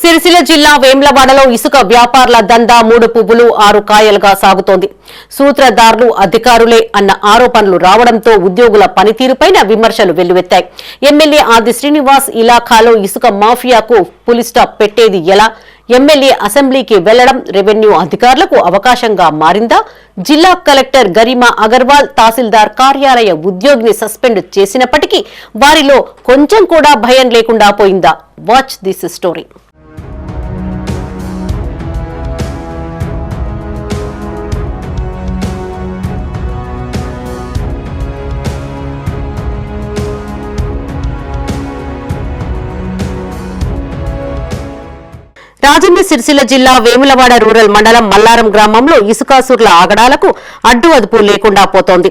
సిరిసిల్ల జిల్లా వేమ్లవాడలో ఇసుక వ్యాపారుల దందా మూడు పువ్వులు ఆరు కాయలుగా సాగుతోంది. సూత్రధారులు అధికారులే అన్న ఆరోపణలు రావడంతో ఉద్యోగుల పనితీరుపైన విమర్శలు వెల్లువెత్తాయి. ఎమ్మెల్యే ఆది శ్రీనివాస్ ఇలాఖాలో ఇసుక మాఫియాకు పులిస్టాప్ పెట్టేది ఎలా? ఎమ్మెల్యే అసెంబ్లీకి వెళ్ళడం రెవెన్యూ అధికారులకు అవకాశంగా మారిందా? జిల్లా కలెక్టర్ గరిమా అగర్వాల్ తహసీల్దార్ కార్యాలయ ఉద్యోగిని సస్పెండ్ చేసినప్పటికీ వారిలో కొంచెం కూడా భయం లేకుండా పోయిందా? Watch this story. Rajanna Sircilla జిల్లా వేములవాడ రూరల్ మండలం మల్లారం గ్రామంలో ఇసుకాసుర్ల ఆగడాలకు అడ్డు అదుపు లేకుండా పోతోంది.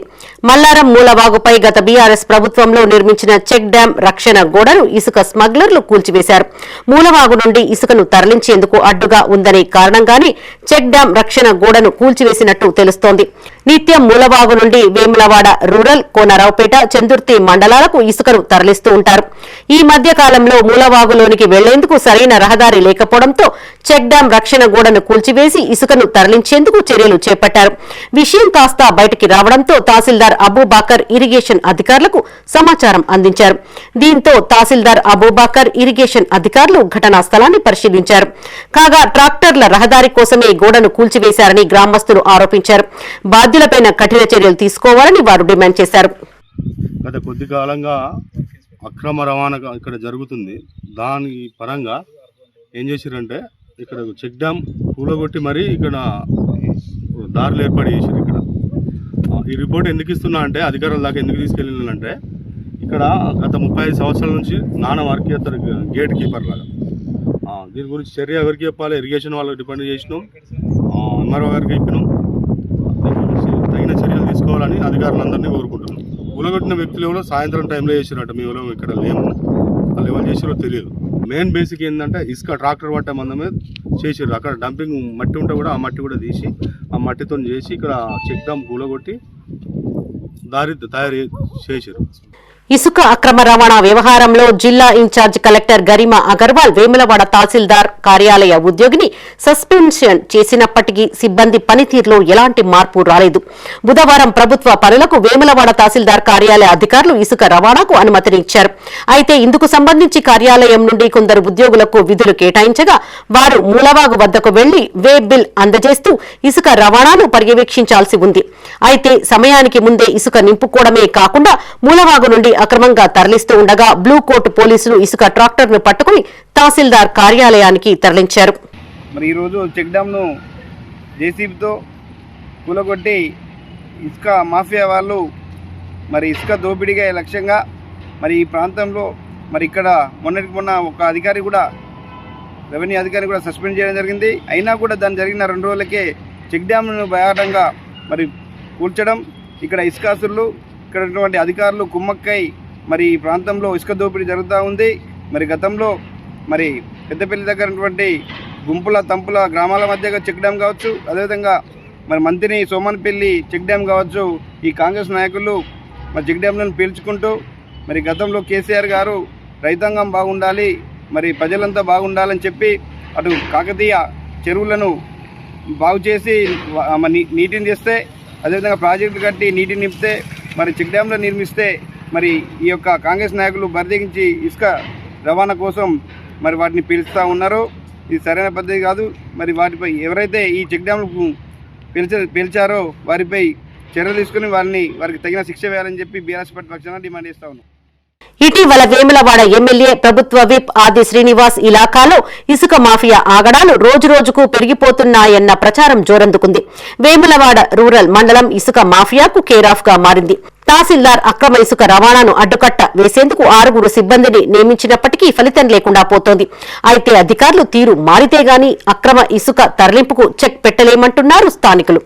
మల్లారం మూలవాగుపై గత బీఆర్ఎస్ ప్రభుత్వంలో నిర్మించిన చెక్ డ్యాం రక్షణ గోడను ఇసుక స్మగ్లర్లు కూల్చివేశారు. మూలవాగు నుండి ఇసుకను తరలించేందుకు అడ్డుగా ఉందనే కారణంగానే చెక్ డ్యాం రక్షణ గోడను కూల్చివేసినట్టు తెలుస్తోంది. నిత్యం మూలవాగు నుండి వేములవాడ రూరల్ కోనరావుపేట చందుర్తి మండలాలకు ఇసుకను తరలిస్తూ ఉంటారు. ఈ మధ్య కాలంలో మూలవాగులోనికి వెళ్ళేందుకు సరైన రహదారి లేకపోవడం లేకపోవడంతో చెక్ డ్యాం రక్షణ గోడను కూల్చివేసి ఇసుకను తరలించేందుకు చర్యలు చేపట్టారు. విషయం కాస్త బయటికి రావడంతో తహసీల్దార్ అబూబాకర్ ఇరిగేషన్ అధికారులకు సమాచారం అందించారు. దీంతో తహసీల్దార్ అబూబాకర్ ఇరిగేషన్ అధికారులు ఘటనా స్థలాన్ని పరిశీలించారు. కాగా ట్రాక్టర్ల రహదారి కోసమే గోడను కూల్చివేశారని గ్రామస్తులు ఆరోపించారు. బాధ్యులపైన కఠిన చర్యలు తీసుకోవాలని వారు డిమాండ్ చేశారు. గత కొద్ది కాలంగా అక్రమ రవాణా ఇక్కడ జరుగుతుంది. దాని పరంగా ఏం చేసిరంటే ఇక్కడ చెక్ డ్యామ్ కూలగొట్టి మరీ ఇక్కడ దారులు ఏర్పాటు చేసిరు ఇక్కడ. ఈ రిపోర్ట్ ఎందుకు ఇస్తున్నా అంటే అధికారుల దాకా ఎందుకు తీసుకెళ్ళినానంటే ఇక్కడ గత ముప్పై ఐదు సంవత్సరాల నుంచి నాన్న వారికి అతను గేట్ కీపర్ లాగా. దీని గురించి చర్య ఎవరికి చెప్పాలి? ఇరిగేషన్ వాళ్ళకి డిపెండ్ చేసినాం. ఎంఆర్ఓ గారికి చెప్పినాం. దీని గురించి తగిన చర్యలు తీసుకోవాలని అధికారులందరినీ కోరుకుంటున్నాం. కూలగొట్టిన వ్యక్తులు ఎవరో సాయంత్రం టైంలో చేసినట్టు మేము ఇక్కడ లేము. వాళ్ళు ఎవరు చేసారో తెలియదు. మెయిన్ బేసిక్ ఏంటంటే ఇసుక ట్రాక్టర్ పట్టే మందమే చేసారు అక్కడ డంపింగ్ మట్టి ఉంటే కూడా ఆ మట్టి కూడా తీసి ఆ మట్టితో చేసి ఇక్కడ చెక్ డామ్ కూలగొట్టి దారి తయారు చేసారు ఇసుక అక్రమ రవాణా వ్యవహారంలో జిల్లా ఇన్ఛార్జ్ కలెక్టర్ గరిమా అగర్వాల్ వేములవాడ తహసీల్దార్ కార్యాలయ ఉద్యోగిని సస్పెన్షన్ చేసినప్పటికీ సిబ్బంది పనితీరులో ఎలాంటి మార్పు రాలేదు. బుధవారం ప్రభుత్వ పనులకు వేములవాడ తహసీల్దార్ కార్యాలయ అధికారులు ఇసుక రవాణాకు అనుమతినిచ్చారు అయితే ఇందుకు సంబంధించి కార్యాలయం నుండి కొందరు ఉద్యోగులకు విధులు కేటాయించగా వారు మూలవాగు వద్దకు వెళ్ళి వే బిల్ అందజేస్తూ ఇసుక రవాణాను పర్యవేక్షించాల్సి ఉంది. అయితే సమయానికి ముందే ఇసుక నింపుకోవడమే కాకుండా మూలవాగు నుండి అక్రమంగా తరలిస్తూ ఉండగా బ్లూ కోట్ పోలీసులు ఇసుక ట్రాక్టర్ను పట్టుకుని తహసీల్దార్ కార్యాలయానికి తరలించారు. మరి ఈరోజు చెక్ డ్యామ్ను జేసీబీతో కూలగొట్టి ఇసుక మాఫియా వాళ్ళు మరి ఇసుక దోపిడీగా లక్ష్యంగా మరి ఈ ప్రాంతంలో మరి ఇక్కడ మొన్నటికి మొన్న ఒక అధికారి కూడా రెవెన్యూ అధికారి కూడా సస్పెండ్ చేయడం జరిగింది. అయినా కూడా దాని జరిగిన రెండు రోజులకే చెక్ డ్యామ్ను భయాటంగా మరి కూల్చడం ఇక్కడ ఇసుకాసులు ఇక్కడ అధికారులు కుమ్మక్కై మరి ఈ ప్రాంతంలో ఇసుక దోపిడీ జరుగుతూ ఉంది. మరి గతంలో మరి పెద్దపల్లి దగ్గర ఉన్నటువంటి గుంపుల తంపుల గ్రామాల మధ్యగా చెక్ డ్యామ్ కావచ్చు అదేవిధంగా మరి మంత్రిని సోమన్పల్లి చెక్ డ్యామ్ కావచ్చు ఈ కాంగ్రెస్ నాయకులు మరి చెక్ డ్యామ్లను పీల్చుకుంటూ మరి గతంలో కేసీఆర్ గారు రైతాంగం బాగుండాలి మరి ప్రజలంతా బాగుండాలని చెప్పి అటు కాకతీయ చెరువులను బాగు చేసి నీ- నీటిని తెస్తే అదేవిధంగా ప్రాజెక్టులు కట్టి నీటిని నింపితే మరి చెక్ డ్యాంలో నిర్మిస్తే మరి ఈ యొక్క కాంగ్రెస్ నాయకులు బరిదెగించి ఇసుక రవాణా కోసం మరి వాటిని పిలుస్తూ ఉన్నారు. ఇది సరైన పద్ధతి కాదు. మరి వాటిపై ఎవరైతే ఈ చెక్ డ్యాంలకు పిలిచ పిలిచారో వారిపై చర్యలు తీసుకుని వారిని వారికి తగిన శిక్ష వేయాలని చెప్పి బీఆర్ఎస్ పార్టీ పక్షాన డిమాండ్ చేస్తూ ఉన్నాం. ఇటీవల వేములవాడ ఎమ్మెల్యే ప్రభుత్వ విప్ ఆది శ్రీనివాస్ ఇలాకాలో ఇసుక మాఫియా ఆగడాలు రోజురోజుకు పెరిగిపోతున్నాయన్న ప్రచారం జోరందుకుంది. వేములవాడ రూరల్ మండలం ఇసుక మాఫియాకు కేరాఫ్గా మారింది. తహసీల్దార్ అక్రమ ఇసుక రవాణాను అడ్డుకట్ట వేసేందుకు ఆరుగురు సిబ్బందిని నియమించినప్పటికీ ఫలితం లేకుండా పోతోంది. అయితే అధికారులు తీరు మారితే గాని అక్రమ ఇసుక తరలింపుకు చెక్ పెట్టలేమంటున్నారు స్థానికులు.